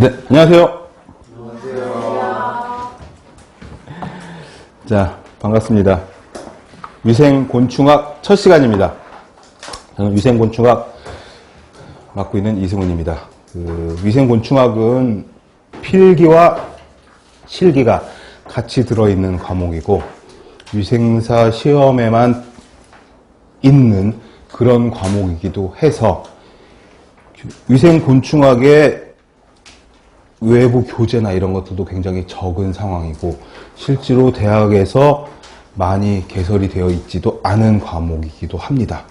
네, 안녕하세요. 자, 반갑습니다. 위생곤충학 첫 시간입니다. 저는 위생곤충학 맡고 있는 이승훈입니다. 그 위생곤충학은 필기와 실기가 같이 들어있는 과목이고 위생사 시험에만 있는 그런 과목이기도 해서 위생곤충학의 외부 교재나 이런 것들도 굉장히 적은 상황이고 실제로 대학에서 많이 개설이 되어 있지도 않은 과목이기도 합니다.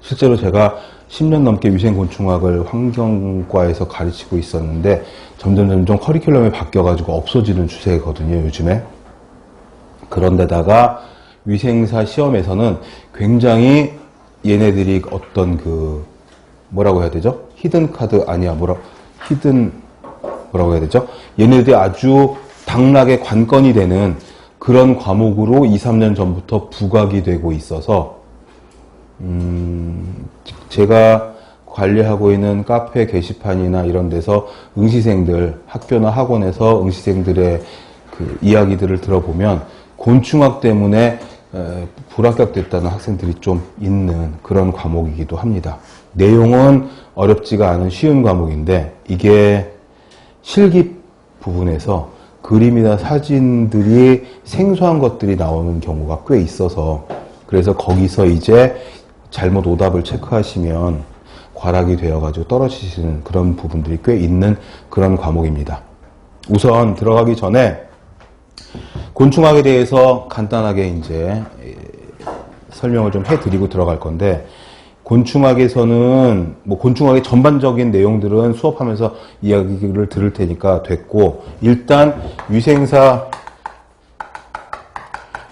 실제로 제가 10년 넘게 위생곤충학을 환경과에서 가르치고 있었는데 점점 점점 커리큘럼이 바뀌어가지고 없어지는 추세거든요, 요즘에. 그런데다가 위생사 시험에서는 굉장히 얘네들이 어떤 그 뭐라고 해야 되죠? 히든 카드 아니야 뭐라 히든 뭐라고 해야 되죠? 얘네들이 아주 당락의 관건이 되는 그런 과목으로 2, 3년 전부터 부각이 되고 있어서 음, 제가 관리하고 있는 카페 게시판이나 이런 데서 응시생들 학교나 학원에서 응시생들의 그 이야기들을 들어보면 곤충학 때문에 에, 불합격됐다는 학생들이 좀 있는 그런 과목이기도 합니다. 내용은 어렵지가 않은 쉬운 과목인데 이게 실기 부분에서 그림이나 사진들이 생소한 것들이 나오는 경우가 꽤 있어서 그래서 거기서 이제 잘못 오답을 체크하시면 과락이 되어가지고 떨어지시는 그런 부분들이 꽤 있는 그런 과목입니다. 우선 들어가기 전에 곤충학에 대해서 간단하게 이제 설명을 좀 해드리고 들어갈 건데 곤충학에서는 뭐 곤충학의 전반적인 내용들은 수업하면서 이야기를 들을 테니까 됐고 일단 위생사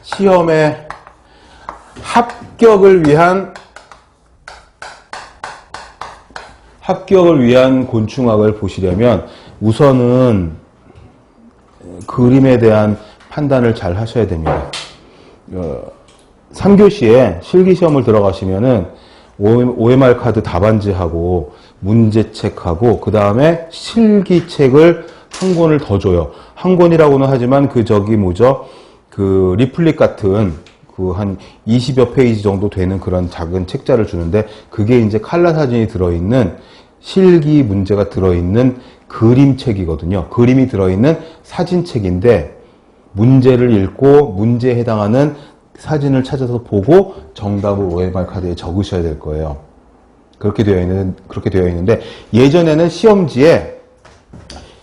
시험의 합격을 위한 합격을 위한 곤충학을 보시려면 우선은 그림에 대한 판단을 잘 하셔야 됩니다. 어, 3교시에 실기시험을 들어가시면은 OMR 카드 답안지하고 문제책하고 그 다음에 실기책을 한 권을 더 줘요. 한 권이라고는 하지만 그 저기 뭐죠? 그 리플릿 같은 그 한 20여 페이지 정도 되는 그런 작은 책자를 주는데 그게 이제 칼라 사진이 들어있는 실기 문제가 들어있는 그림책이거든요. 그림이 들어있는 사진책인데 문제를 읽고 문제에 해당하는 사진을 찾아서 보고 정답을 OMR 카드에 적으셔야 될 거예요. 그렇게 되어 있는 그렇게 되어 있는데 예전에는 시험지에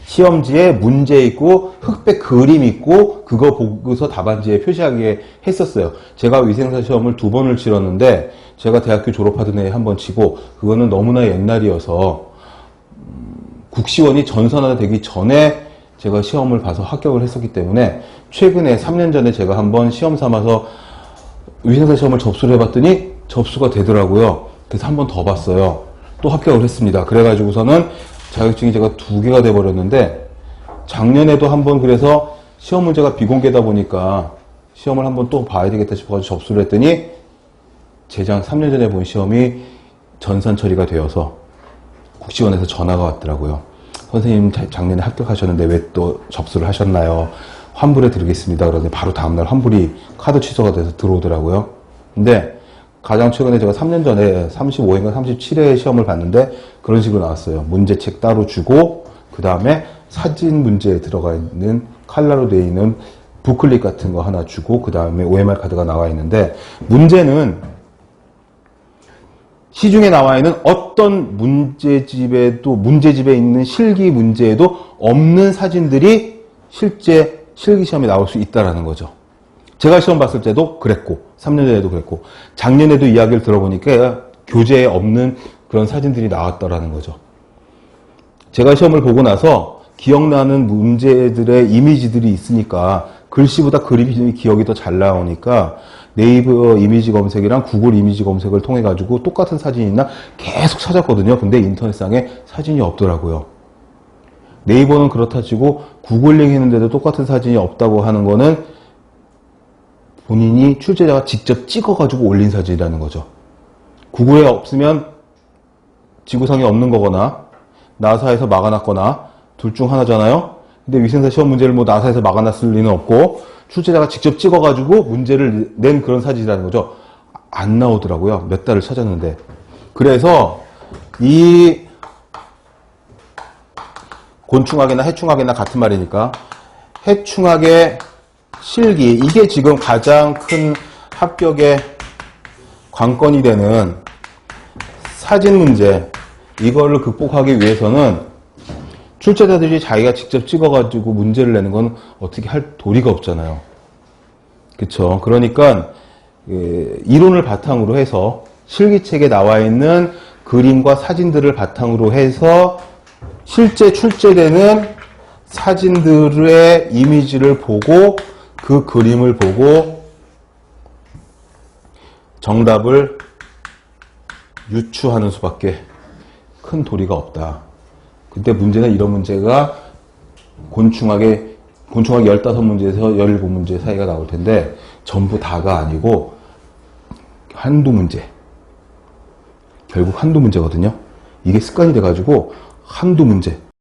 시험지에 문제 있고 흑백 그림 있고 그거 보고서 답안지에 표시하게 했었어요. 제가 위생사 시험을 두 번을 치렀는데 제가 대학교 졸업하던 해에 한 번 치고 그거는 너무나 옛날이어서 음, 국시원이 전산화 되기 전에 제가 시험을 봐서 합격을 했었기 때문에 최근에 3년 전에 제가 한번 시험 삼아서 위생사 시험을 접수를 해봤더니 접수가 되더라고요. 그래서 한 번 더 봤어요. 또 합격을 했습니다. 그래가지고서는 자격증이 제가 두 개가 돼버렸는데 작년에도 한번 그래서 시험 문제가 비공개다 보니까 시험을 한번 또 봐야 되겠다 싶어가지고 접수를 했더니 재작 3년 전에 본 시험이 전산 처리가 되어서 국시원에서 전화가 왔더라고요. 선생님 자- 작년에 합격하셨는데 왜 또 접수를 하셨나요? 환불해 드리겠습니다. 그러더니 바로 다음날 환불이 카드 취소가 돼서 들어오더라고요. 근데 가장 최근에 제가 3년 전에 35회인가 37회 시험을 봤는데 그런 식으로 나왔어요. 문제책 따로 주고 그 다음에 사진 문제에 들어가 있는 칼라로 되어 있는 부클릿 같은 거 하나 주고 그 다음에 OMR 카드가 나와 있는데 문제는 시중에 나와 있는 어떤 문제집에도 문제집에 있는 실기 문제에도 없는 사진들이 실제 실기 시험에 나올 수 있다라는 거죠. 제가 시험 봤을 때도 그랬고 3년 전에도 그랬고 작년에도 이야기를 들어보니까 교재에 없는 그런 사진들이 나왔다라는 거죠. 제가 시험을 보고 나서 기억나는 문제들의 이미지들이 있으니까 글씨보다 그림이 기억이 더 잘 나오니까 네이버 이미지 검색이랑 구글 이미지 검색을 통해 가지고 똑같은 사진이 있나 계속 찾았거든요. 근데 인터넷상에 사진이 없더라고요. 네이버는 그렇다 치고 구글링 했는데도 똑같은 사진이 없다고 하는 거는 본인이 출제자가 직접 찍어가지고 올린 사진이라는 거죠. 구글에 없으면 지구상에 없는 거거나 나사에서 막아놨거나 둘 중 하나잖아요. 근데 위생사 시험 문제를 뭐 나사에서 막아놨을 리는 없고 출제자가 직접 찍어가지고 문제를 낸 그런 사진이라는 거죠. 안 나오더라고요. 몇 달을 찾았는데. 그래서 이 곤충학이나 해충학이나 같은 말이니까 해충학의 실기 이게 지금 가장 큰 합격의 관건이 되는 사진 문제 이거를 극복하기 위해서는 출제자들이 자기가 직접 찍어가지고 문제를 내는 건 어떻게 할 도리가 없잖아요. 그쵸. 그러니까, 예, 이론을 바탕으로 해서 실기책에 나와 있는 그림과 사진들을 바탕으로 해서 실제 출제되는 사진들의 이미지를 보고 그 그림을 보고 정답을 유추하는 수밖에 큰 도리가 없다. 그때 문제는 이런 문제가 곤충학의 곤충학 15문제에서 17문제 사이가 나올 텐데 전부 다가 아니고 한두 문제. 결국 한두 문제거든요. 이게 습관이 돼가지고 한두 문제.